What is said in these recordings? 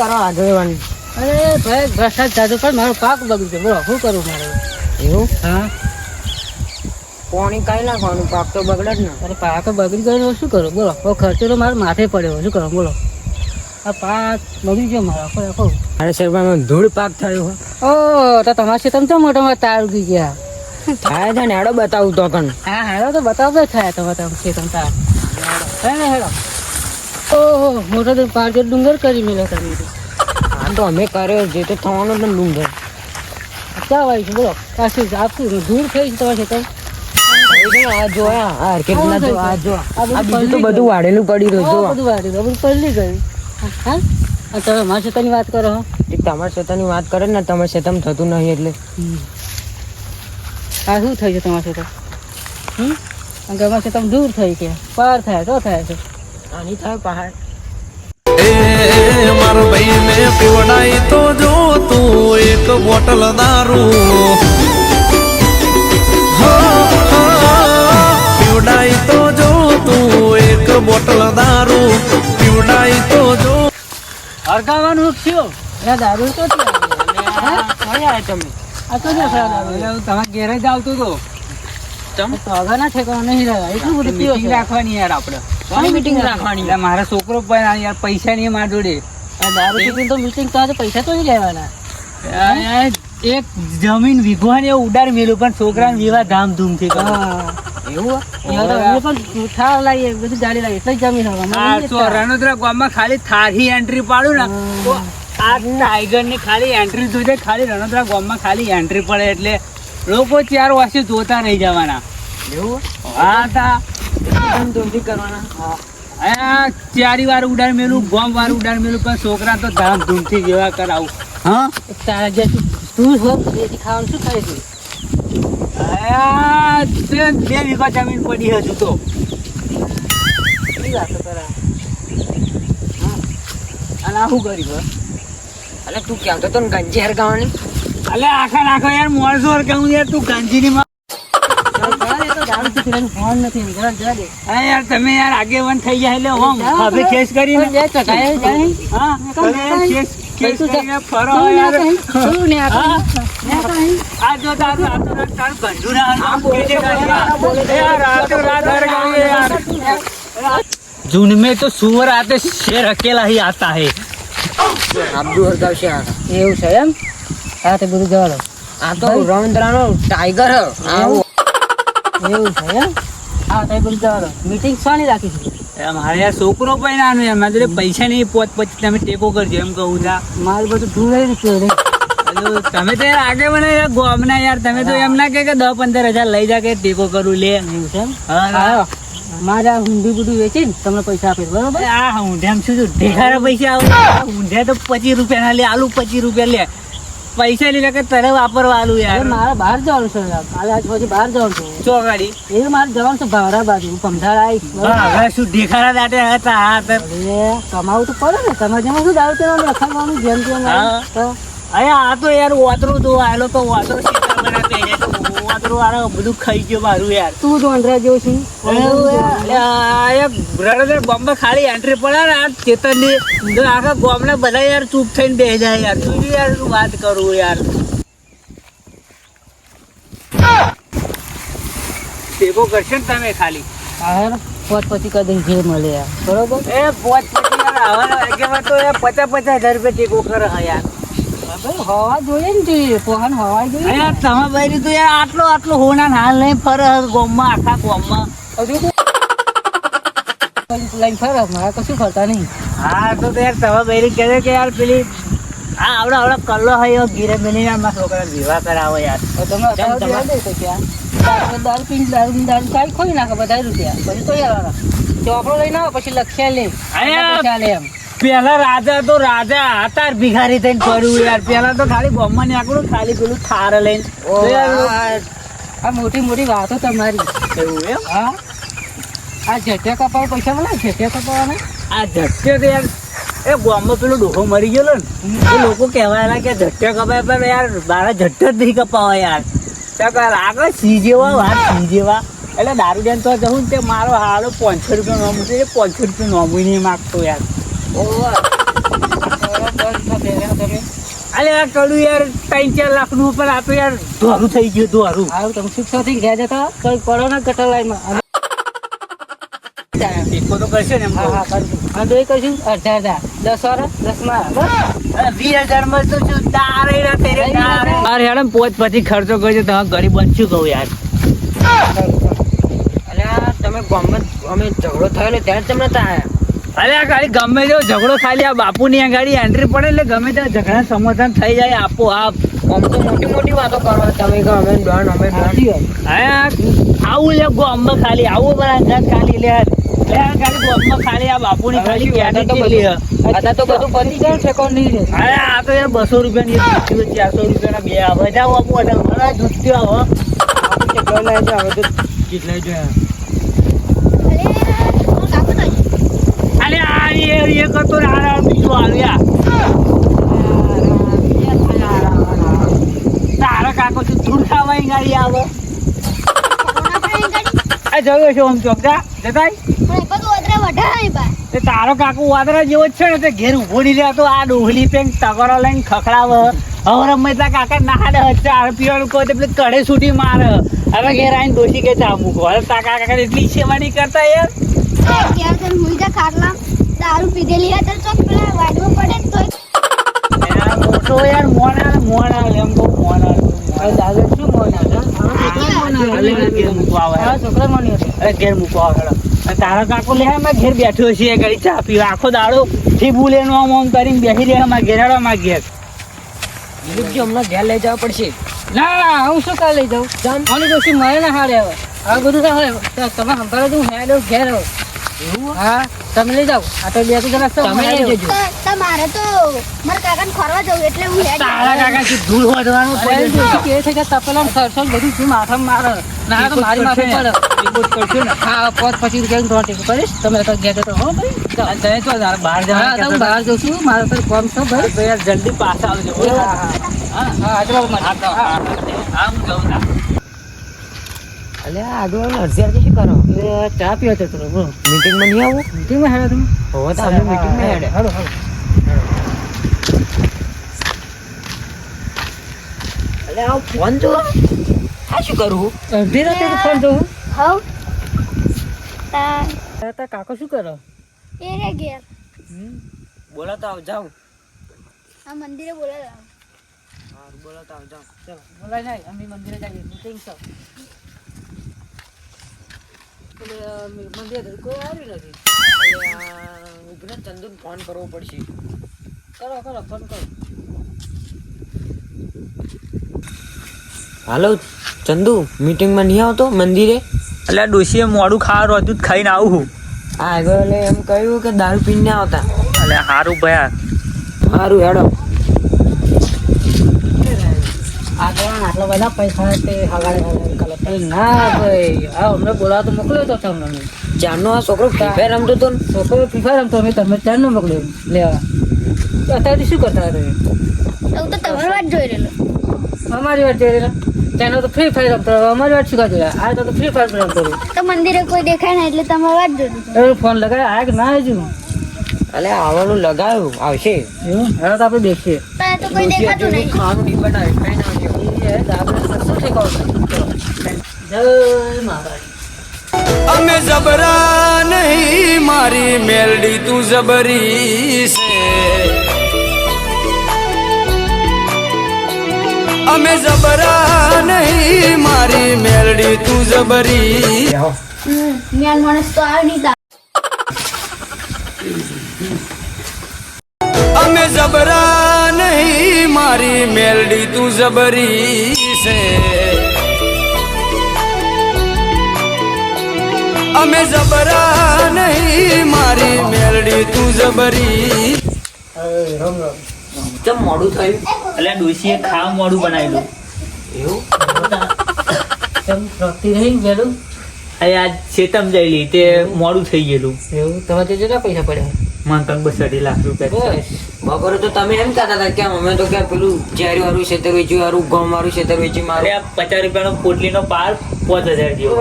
કરો આગેવાન અરે ભાઈ વરસાદ થતો પણ મારો પાક બગડી ગયો બોલો શું કરું મારે? એવું? હા. પાણી કાંઈ નાખવાનું પાક તો બગડે જ ને. અરે પાક બગડી ગયો શું કરું? બોલો હવે ખર્ચો તો મારે માથે પડ્યો શું કરું? બોલો. આ પાક બગડી ગયો મારો આખો આખો. મારે શેરબામાં ધૂળ પાક થયો ઓ તો તમારા ખેતરમાં ચમ મોટા મોટા તાર ઉગી ગયા? થાય છે ને હેડો બતાવું તો કણ હા હેડો તો બતાવતો થાય તમારે તમે ખેતરમાં તાર. હેડો હેડો. ઓહો મોટો તો પારજો ડુંગર કરી મેં કરી તો. તો અમે કર્યો જે તો થવાનો પણ ડુંગર. ક્યાં વાય છે? બોલો પાછું આપું દૂર થઈ છે તમારા ખેતર છે આ જોયા આ કેટલા જો આ જો. આ બધું આ બીજું તો બધું વાળેલું પડી રહ્યું જો બધું વાળી ગયું બધું પલળી ગયું. હા? તમે મારા ખેતરની વાત કરો હો? એ તમારા વાત કરે ને તમારા શેતામાં થતું નહીં એટલે. આ શું થઈ છે તમારા ખેતર હમ? અમારા ખેતર દૂર થઈ ગયા પાર થાય તો થાય છે. આની થાય પહાડ એ મારો ભાઈને પીવડાઈ તો જો તું એક બોટલ દારૂ. પીવડાઈ તો જો તું એક બોટલ દારૂ. પીવડાઈ તો જો. હરગાવાનું થયો? એ દારૂ તો તમે? આ તો તમારા ઘેરે જ આવતો તો. પગારના ઠેકાણા નહીં રહ્યા. એટલું બધું પીવો રાખવાની યાર આપણે. કોની meeting રાખવાની? મારા છોકરો પણ યાર પૈસા નહીં મારા જોડે. દારૂ તો મીટિંગ તો પૈસા તો નહીં લેવાના. એક જમીન વિઘવાને ઉડાર મેલું પણ છોકરાને વિવાહ ધામધૂમથી કરો. ખાલી થારી એન્ટ્રી પાડું ને તો આ ટાઈગરની ખાલી એન્ટ્રી જોજે ખાલી રણોદરા ગામમાં ખાલી એન્ટ્રી પડે એટલે લોકો ચાર વર્ષે જોતા રહી જવાના. એવું? હા તા. ધૂમથી કરવાના ચારી વાર ઉડાડ મેલું ગોમ વાર ઉડાડ મેલું પણ છોકરા તો ધામધૂમથી જેવા કરાવું. હા. તારા જે તું- જ ખાવાનું શું ખાય છે બે વીઘા જમીન પડી હજુ તો અને શું કરી બસ અલે તું કહેતો તો ગંજી હરગાવાની અલે, આખા નાખો યાર મોણસો કહું યાર, તું ગાંધીની યાર તમે યાર થઈ જાય એટલે જૂન મેં તો સુવર આતે શેર અકેલા હી આતા હે. આબદુ હર એવું છે એમ? હા તે બધું આ તો રણદ્રાનો ટાઈગર આવો. એવું છે એમ? હા તે બધું જવા મીટિંગ શાની રાખી છે? મારે યાર છોકરો પણ નાનો યાર મારી પૈસા નહીં પોત પછી તમે ટેકો કરજો એમ કહું છું. મારું બધું ઢૂંઢાઈ નીકળ્યું રે. હલો, તમે તો યાર આગે મને યાર ગોમના યાર. તમે તો એમ ના કે દસ પંદર હજાર લઈ જા કે ટેકો કરું લે. એવું છે હા, મારે ઊંધી બુંધી વેચીને તમને પૈસા આપીશ બરોબર? આ ઊંધ્યામાં શું છું? ઢેકારા પૈસા આવે. ઊંધ્યા તો પચીસ રૂપિયા ના લે આલુ પચીસ રૂપિયા લે. પૈસા લીધા કે તરફ વાપરવા આલુ યાર મારે બહાર જવાનું છે. કાલે આજ પછી બહાર જવાનું છે. ચોગાડી એ મારે જવાનું છે ભાવરા બાજુ. હું આવી શું દેખાડા દાટે હતા હા તો કમાવું તો પડે ને. તમારે જેમાં શું દારૂ પીવાનું રખાડવાનું જેમ તેમ અરે આ તો યાર વાતરું તો. આલો તો વાતરો સીતા બના પહેરે વાળો બધું ખાઈ ગયો મારું યાર. તું જ જેવો છે. એટલે આ યાર બ્રડર બોમ્બે ખાલી એન્ટ્રી પડે ને આ ચેતનની. તો આખા ગામના બધા યાર ચૂપ થઈને બેસી જાય યાર. તું યાર વાત કરું યાર? ટેકો કરશે ને તમે ખાલી. હા પોત પછી કદી જે મળે યાર. બરોબર? એ પોચ પછી યાર આવા તો યાર પચાસ પચાસ હજાર રૂપિયા ટેકો કરે યાર. ભાઈ હવા જોઈએ ને જોઈએ પોહાન હવા જોઈએ. યાર તમે ભાઈ તો યાર આટલો આટલો હોના હાલ નહીં ફરે ગામમાં આખા ગામમાં. લઈને ફરે મારે કશું ફરતા નહીં. હા તો યાર તમે ભાઈ કહે કે યાર પેલી આ આવડા આવડા કલ્લો હોય ગીરે બેની ના છોકરા વિવાહ કરાવો યાર. તો તમે દાર પીને દારૂ દારૂ કાંઈ ખોઈ નાખે બધા રૂપિયા. પછી તો યાર ચોપડો લઈને આવો પછી લખ્યા. લે એમ. પેલા રાજા તો રાજા હતા ભિખારી થઈને પડ્યું યાર. પેલા તો ખાલી બોમ્બમાં નીકળું ખાલી પેલું થાર લઈને. આ મોટી મોટી વાતો તમારી. એવું એમ? હા. આ જટ્યા કપાવ પૈસા મળે? જટ્યા કપાવાના? આ ઝટકે તો યાર એ બોમ્બે પેલો ડોહો મરી ગયેલો ને એ લોકો કહેવાયેલા કે ઝટકે કપાય પણ યાર મારા ઝટ્ટ જ નહીં કપાવા યાર. ત્યાં આગળ સી જેવા વાત સી જેવા. એટલે દારૂ ડેન તો જવું ને તે મારો હાલો પાંચસો રૂપિયા નોમું છે પાંચસો રૂપિયા નોમું નહીં માગતો યાર. અલે આ કડું યાર ત્રણ ચાર લાખનું પણ આ યાર. ધોરું થઈ ગયું ધોરું હારું તમે શિક્ષા થી ગયા જતા? તો પડો ને ગટર લાઈનમાં ટેકો તો કરશે ને હા હા કહું. કરશું. અઢાર હજાર દસ વાળા દસમાં. વીસ હજારમાં તો શું? તારે ના તેરે તારે. હેડમ પોત પછી ખર્ચો કરજો તમે ગરીબ બનશું કહું યાર? અલ્યા તમે ગમે અમે ઝઘડો ને ત્યારે જ તમે ત્યાં અરે આ ગાડી ગમે તેવો ઝઘડો ખાલી આ બાપુની આ ગાડી એન્ટ્રી પડે એટલે ગમે ત્યાં ઝઘડા સમાધાન થઈ જાય. આપો આપ. આમ તો મોટી મોટી વાતો કરો તમે કે અમે ડોન અમે ડોન. હા આવું લે ગોમમાં ખાલી આવું બરાબર ખાલી લે. લે આ ગાડી ગોમમાં ખાલી આ બાપુની ખાલી કેટી લે? તો બધું પતી જાય છે કોણ નહીં અરે આ તો યાર બસો રૂપિયાની ચારસો રૂપિયાના બે આવે. જાઓ આપો અઢાર મારા દૂધથી આવો. કેટલો જાવ હવે તો કેટલા જોયા અરે આ એ એ કરતો ને આ આ આવ્યા તારા કાકો તું ધૂળ ખાવાની ગાડી આવે જોયો છો આમ ચોકડા જતાય તારો કાકો વાદરા જેવો જ છે ને તે ઘેર ઊભો લે તો આ ડોહલી પેન તગડો લઈને ખખડાવ હવે રમેતા કાકા નાડે ચાર પીવાનું કહો પેલી કડે છૂટી મારે હવે ઘેર આવીને ડોસી કે ચા મૂકો હવે તા કાકા એટલી સેવા કરતા યાર દારૂ પીધેલી હતા ચોક પેલા વાડવો પડે ને તો મોટો યાર મોણા મોણા એમ કહું મોણા હવે દાદા શું મોન આવે અલે ઘેર મૂકવા આવે. આ છોકરા મોની હતી અરે ઘેર મૂકવા આવે. હેડો. અને તારા કાકો લે મેં ઘેર બેઠો છે ઘડી ચા પીવા. આખો દાડો ઠીબુ લેનો આમ આમ કરીને બેસી રહે અમારા ઘેર. હેડો ઘેર હમણાં ઘેર લઈ જવા પડશે. ના ના હું શું કાલે લઈ જાઉં? મને તો શું મળે ને હારે હવે? આ બધું તો તમે સંભાળો તું હેડો ઘેર હા? તમે લઈ જાઓ. આ તો બે તો જરા તમે લઈ જજો. તમારે તો મારા કાકાને ખોરવા જવું એટલે હું હેડ તારા કાકા થી ધૂળ વધવાનું પડે કે છે કે તપેલા સરસો બધું શું માથામાં મારે? ના તો મારી માથે પડે. રિપોર્ટ કરજો ને? હા પાંચ પછી રૂપિયા ત્રણ ટેકો કરીશ. તમે તો ગયા તો હો ભાઈ. તમે તો બહાર હા તો બહાર જઉં છું મારે તો કામ છે ભાઈ. યાર જલ્દી પાછા આવજો. હા. હા હા હા. હા હા હા. હા હું. જાઉં અલ્યા આગળ અડધી શું કરો? ચા પીવા જતો રહો મીટિંગમાં નહીં આવું? મીટિંગમાં હેડો તમે. હોવે તો અમે મીટિંગમાં હેડે હેડો. હેડો અલ્યા આ ફોન જો. આ શું કરવું અડધી રાતે તો ફોન જોઉં? હવ. તા કાકો શું કરો? એ રે ઘેર બોલાતો આવ જાવ આ મંદિરે બોલાવે હારું બોલાતો આવ જાવ ચલો બોલાય નહીં અમે મંદિરે જઈએ. મીટિંગ છે. એટલે અ, કોઈ આવ્યું નથી. અલ્યા ચંદુને ફોન કરવો પડશે. કરો કરો ફોન કરો. હાલો ચંદુ મીટિંગમાં નહીં આવતો મંદિરે? એટલે ડોશીએ મોડું ખાવાનું હતું જ ખાઈને આવું આ આગળ એમ કહ્યું કે દારૂ પીને ના આવતા. એટલે સારું ભયા. સારું હેડો. આગળ. આટલા બધા પૈસા તે હગાડે હગાડે ના ભાઈ હા અમને બોલાવા તો મોકલ્યો તો તમને. જાનનો ચારનો આ છોકરો ફ્રી ફાયર રમતો હતો છોકરો ફ્રી ફાયર રમતો અમે તમે જાનનો મોકલ્યો. લેવા તો અત્યારે શું કરતા તમે? તો હું તો તમારી વાત જોઈ રહેલો. અમારી વાત જોઈ રહ્યા તેનો તો ફ્રી ફાયર રમતો અમારી વાત શું રહ્યા? આ તો ફ્રી ફાયર રમતો. તો મંદિરે કોઈ દેખાય ને એટલે તમારી વાત જોઈ. ફોન લગાવ્યો આ કે ના હજુ? અલ્યા આવવાનું લગાવ્યું આવશે. એવું? હવે તો આપણે દેખીએ તો આ કોઈ દેખાતું નહીં. ખાવાનું ડિપેન્ડ બનાવે ખાઈને તો આપણે શું ઠેકાણું? જય મહારાજ અમે જબરા નહીં મારી મેલડી તું જબરી છે અમે જબરા નહીં મારી મેલડી તું જબરી જ્ઞાન માણસ તો આવી નહીં તા. અમે જબરા નહીં મારી મેલડી તું જબરી છે. અમે જબરા નહીં મારી મેલડી તું જબરી. કેમ મોડું થયું? એટલે ડોસીએ ખાવા મોડું બનાવેલું. એવું? કેમ પ્રગતિ રહી વહેલું અરે આજ ચેતમ જઈલી તે મોડું થઈ ગયેલું. એવું? તમારે જેટલા પૈસા પડ્યા? માંકન બસ અઢી લાખ રૂપિયા બપોરે તો તમે એમ કહેતા હતા કે અમે તો કે પેલું ઝેરી વાળું ખેતર વેચ્યું વાળું ગમ વાળું ખેતર વેચી અરે મારું પચાસ રૂપિયાનો પોટલીનો પાર પાંચ હજાર જેવો.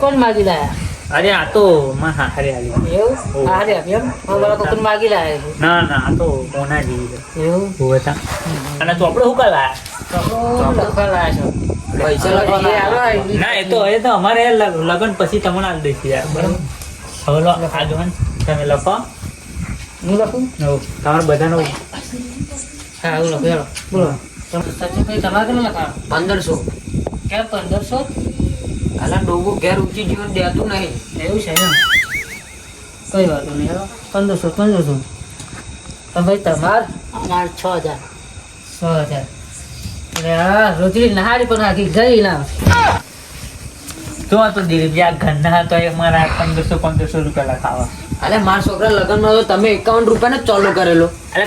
કોણ માગી લાયા? અરે આ તો માં હારે આવી એવું? હારે આવી એમ? મારા કોકન માગી લાયા છે? ના ના આ તો કોના જેવી એવું? હોવે તા. અને લાયા? તો છે? પૈસા ના એ તો એ તો અમારે લગન પછી તમને આલી દઈશું યાર બરાબર? હવે લો આ તમે લખો. હું લખું? હવ, તમારે બધાનો હા હું લખું ચાલો. બોલો. તમે સાચું કઈ તમારે કેટલું લખાણ પંદરસો. કેમ પંદરસો? અલા ડોગું ઘેર ઊંચી જીવન દેતું નહીં. એવું છે એમ? કઈ વાતો નહીં હેલો. પંદરસો પંદરસો. તો ભાઈ તમાર? અમાર છ હજાર. છ હજાર. એટલે હા રોજડી નહારી પણ આખી ગઈ ના. આ તો દિલીપ ઘરના તો એ મારા પંદરસો પંદરસો રૂપિયા લખાવા અલે મારા છોકરા લગ્નમાં તો તમે એકાવન રૂપિયાનો ચાલુ કરેલો. અરે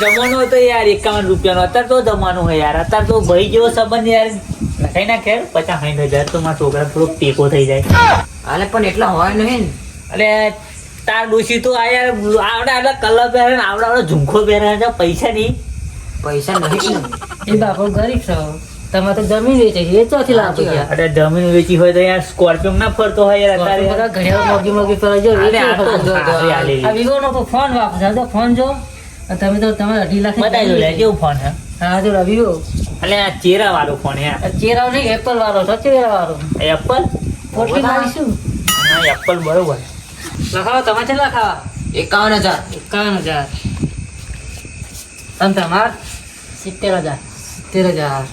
તો હતો યાર એકાવન રૂપિયાનો. અત્યારે તો જમાનો હોય યાર. અત્યારે તો ભાઈ જેવો સંબંધ યાર. લખાઈ નાખે પચાસ સાઠ હજાર તો મારા છોકરા થોડોક ટેકો થઈ જાય. અલે પણ એટલા હોય નહીં ને. એટલે તાર ડોશી તો આ યાર આવડા આવડા કલર પહેરે આવડે આવડા આવડા ઝુમખો પહેરે છે પૈસા નહીં. પૈસા નહીં. એ બાપો ગરીબ છો. તમારે તો જમીન વેચી છે એ ચોથી લાવ સાચી અરે જમીન વેચી હોય તો યાર સ્કોર્પિયો ના ફરતો હોય યાર અત્યારે. બધા ઘડિયાળ મોગી મોગી ફરે જો આ વિવો નો તો ફોન વાપરે તો ફોન જો. તમે તો તમારે અઢી લાખ બતાવી દો લે કેવું ફોન હે હા જો વિવો એટલે આ ચેરા વાળો ફોન યાર. ચેરા નહીં એપલ વાળો છે ચેરા વાળો એપલ? પોટલી મારીશું. ના એપલ બરોબર. લખાવો તમે છે લખાવા? એકાવન હજાર. એકાવન હજાર. અને તમાર? સિત્તેર હજાર. સિત્તેર હજાર.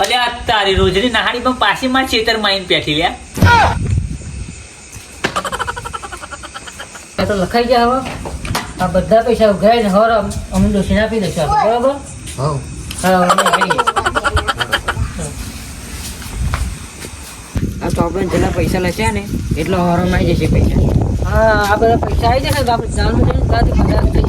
અલે આ તારી રોજની નહાડી પણ પાછી માં ચેતર માઈન પેઠી લે એ તો લખાઈ ગયા હવે આ બધા પૈસા ઉઘરાઈને હોર અમને ડોસીને આપી દેશો બરોબર? હા. આ ચોપડો જેટલા પૈસા લખ્યા ને એટલો હોરમ આવી જશે પૈસા. હા આ બધા પૈસા આવી જશે તો આપણે જાણવું જોઈએ બધા થઈ